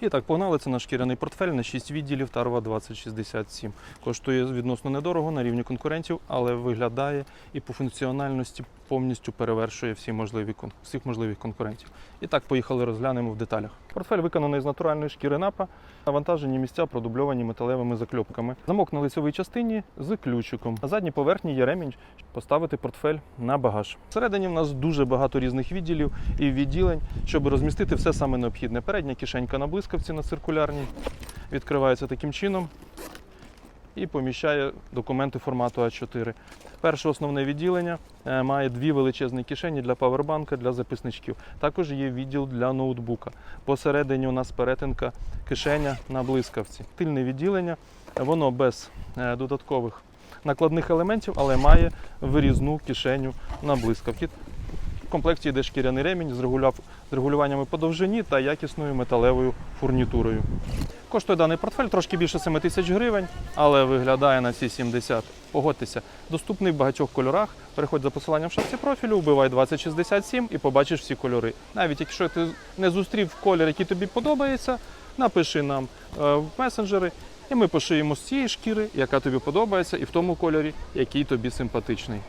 І так, погнали це наш шкіряний портфель на 6 відділів Тарва 2067. Коштує відносно недорого на рівні конкурентів, але виглядає і по функціональності повністю перевершує всі можливі, всіх можливих конкурентів. І так, поїхали розглянемо в деталях. Портфель виконаний з натуральної шкіри напа, навантажені місця продубльовані металевими закльопками. Замок на лицевій частині з ключиком. На задній поверхні є ремінь, щоб поставити портфель на багаж. Всередині в нас дуже багато різних відділів і відділень, щоб розмістити все саме необхідне. Передня кишенька на блискавці на циркулярній відкривається таким чином і поміщає документи формату А4. Перше основне відділення е, має дві величезні кишені для павербанка, для записничків. Також є відділ для ноутбука. Посередині у нас перетинка кишеня на блискавці. Тильне відділення, воно без е, додаткових накладних елементів, але має вирізну кишеню на блискавці. В комплекті йде шкіряний ремінь з, регулюваннями по довжині та якісною металевою фурнітурою. Коштує даний портфель трошки більше 7 тисяч гривень, але виглядає на ці 70. Погодьтеся, доступний в багатьох кольорах. Переходь за посиланням в шапці профілю, вбивай 2067 і побачиш всі кольори. Навіть якщо ти не зустрів колір, який тобі подобається, напиши нам е, в месенджери, і ми пошиємо з цієї шкіри, яка тобі подобається, і в тому кольорі, який тобі симпатичний.